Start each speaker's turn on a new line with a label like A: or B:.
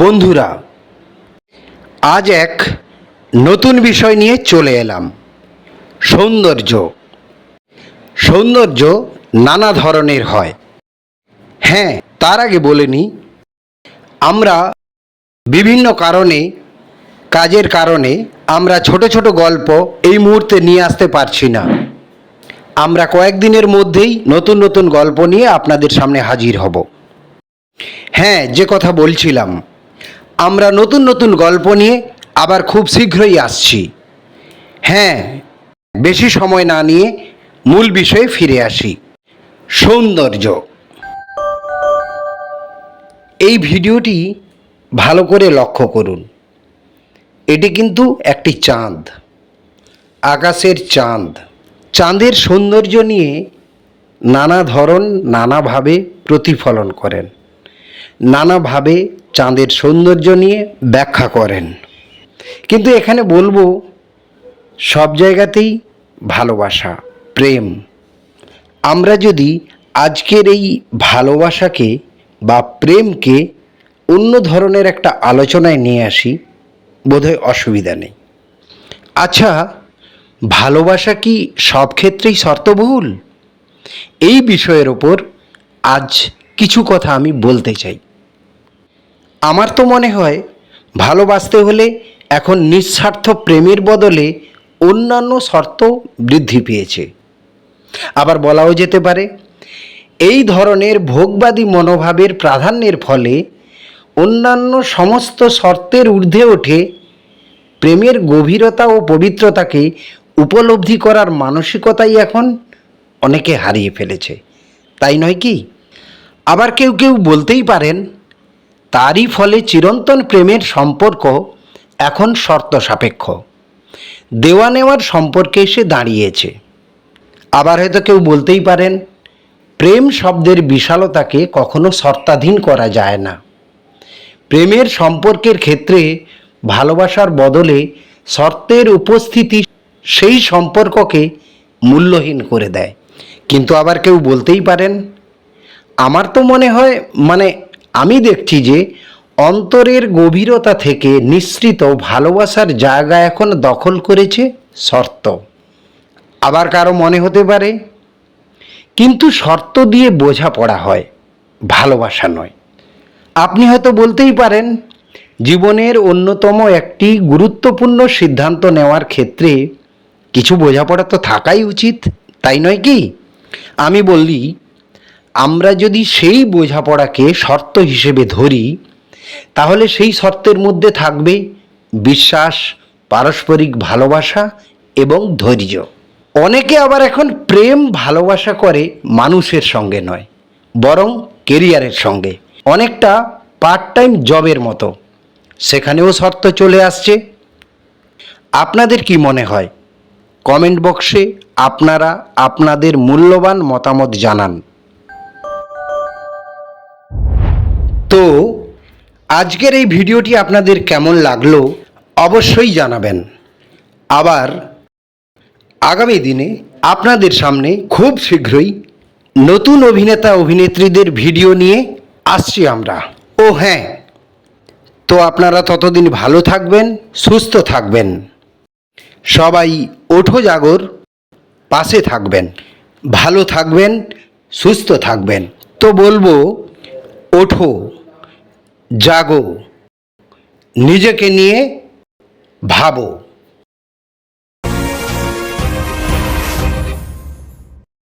A: বন্ধুরা, আজ এক নতুন বিষয় নিয়ে চলে এলাম। সৌন্দর্য। সৌন্দর্য নানা ধরনের হয়। হ্যাঁ তার আগে বলে নিই, আমরা বিভিন্ন কারণে, কাজের কারণে আমরা ছোট ছোট গল্প এই মুহূর্তে নিয়ে আসতে পারছি না। আমরা কয়েকদিনের মধ্যেই নতুন নতুন গল্প নিয়ে আপনাদের সামনে হাজির হব। হ্যাঁ যে কথা বলছিলাম আমরা নতুন নতুন গল্প নিয়ে আবার খুব শীঘ্রই আসছি। হ্যাঁ বেশি সময় না নিয়ে মূল বিষয়ে ফিরে আসি। সৌন্দর্য। এই ভিডিওটি ভালো করে লক্ষ্য করুন। এটি কিন্তু একটি চাঁদ, আকাশের চাঁদ। চাঁদের সৌন্দর্য নিয়ে নানা ধরন, নানাভাবে প্রতিফলন করেন। নানাভাবে চাঁদের সৌন্দর্য নিয়ে ব্যাখ্যা করেন। কিন্তু এখানে বলব, সব জায়গাতেই ভালোবাসা, প্রেম। আমরা যদি আজকের এই ভালোবাসাকে বা প্রেমকে অন্য ধরনের একটা আলোচনায় নিয়ে আসি, বোধহয় অসুবিধা নেই। আচ্ছা ভালোবাসা কি সব ক্ষেত্রেই শর্তবহুল? এই বিষয়ের ওপর আজ কিছু কথা আমি বলতে চাই। আমার তো মনে হয় ভালোবাসতে হলে এখন নিঃস্বার্থ প্রেমের বদলে অন্যান্য শর্ত বৃদ্ধি পেয়েছে। আবার বলাও যেতে পারে, এই ধরনের ভোগবাদী মনোভাবের প্রাধান্যের ফলে অন্যান্য সমস্ত শর্তের ঊর্ধ্বে ওঠে প্রেমের গভীরতা ও পবিত্রতাকে উপলব্ধি করার মানসিকতাই এখন অনেকে হারিয়ে ফেলেছে। তাই নয় কি? আবার কেউ কেউ বলতেই পারেন তারই ফলে চিরন্তন প্রেমের সম্পর্ক এখন শর্ত সাপেক্ষ। দেওয়া নেওয়ার সম্পর্কে এসে দাঁড়িয়েছে। আবার হয়তো কেউ বলতেই পারেন, প্রেম শব্দের বিশালতাকে কখনো শর্তাধীন করা যায় না। প্রেমের সম্পর্কের ক্ষেত্রে ভালোবাসার বদলে শর্তের উপস্থিতি সেই সম্পর্ককে মূল্যহীন করে দেয়। কিন্তু আবার কেউ বলতেই পারেন, আমার তো মনে হয় মানে আমি দেখছি যে অন্তরের গভীরতা থেকে নিঃসৃত ভালোবাসার জায়গা এখন দখল করেছে শর্ত। আবার কারও মনে হতে পারে, কিন্তু শর্ত দিয়ে বোঝাপড়া হয়, ভালোবাসা নয়। আপনি হয়তো বলতেই পারেন, জীবনের অন্যতম একটি গুরুত্বপূর্ণ সিদ্ধান্ত নেওয়ার ক্ষেত্রে কিছু বোঝাপড়া তো থাকাই উচিত, তাই নয় কি? আমি বললি আমরা যদি সেই বোঝাপড়াকে শর্ত হিসেবে ধরি, তাহলে সেই শর্তের মধ্যে থাকবে বিশ্বাস, পারস্পরিক ভালোবাসা এবং ধৈর্য। অনেকে আবার এখন প্রেম, ভালোবাসা করে মানুষের সঙ্গে নয়, বরং কেরিয়ারের সঙ্গে। অনেকটা পার্ট টাইম জবের মতো। সেখানেও শর্ত চলে আসছে। আপনাদের কি মনে হয়? কমেন্ট বক্সে আপনারা আপনাদের মূল্যবান মতামত জানান। আজকের এই ভিডিওটি আপনাদের কেমন লাগল অবশ্যই জানাবেন। আবার আগামী দিনে আপনাদের সামনে খুব শীঘ্রই নতুন অভিনেতা অভিনেত্রীদের ভিডিও নিয়ে আসছি আমরা। ও হ্যাঁ তো আপনারা ততদিন ভালো থাকবেন, সুস্থ থাকবেন। সবাই ওঠো জাগর, পাশে থাকবেন, ভালো থাকবেন, সুস্থ থাকবেন। তো বলব, ওঠো। জাগো। নিজেকে নিয়ে ভাবো।